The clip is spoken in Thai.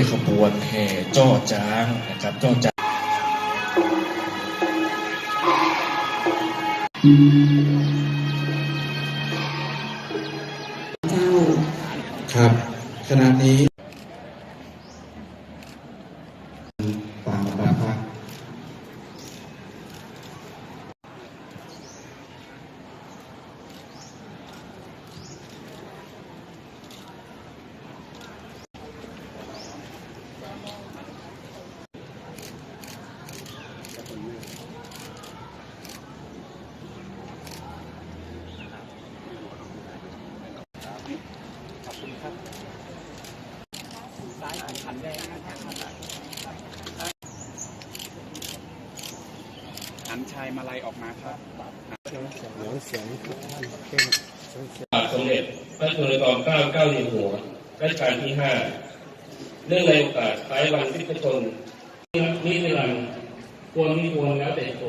ด้วยขบวนแห่จ้อจ้างนะครับจ้อจ้างเจ้าครับขณะนี้ตามลำดับครับ หันชายมาลัยออกมาครับบาทสมเด็จพระจุลจอมเกล้าเก้าอยู่หัวรัชกาลที่ห้าเนื่องในโอกาสคล้ายวันสิ้นพระชนม์นิรันดร์ควรมีควรแล้วแต่โป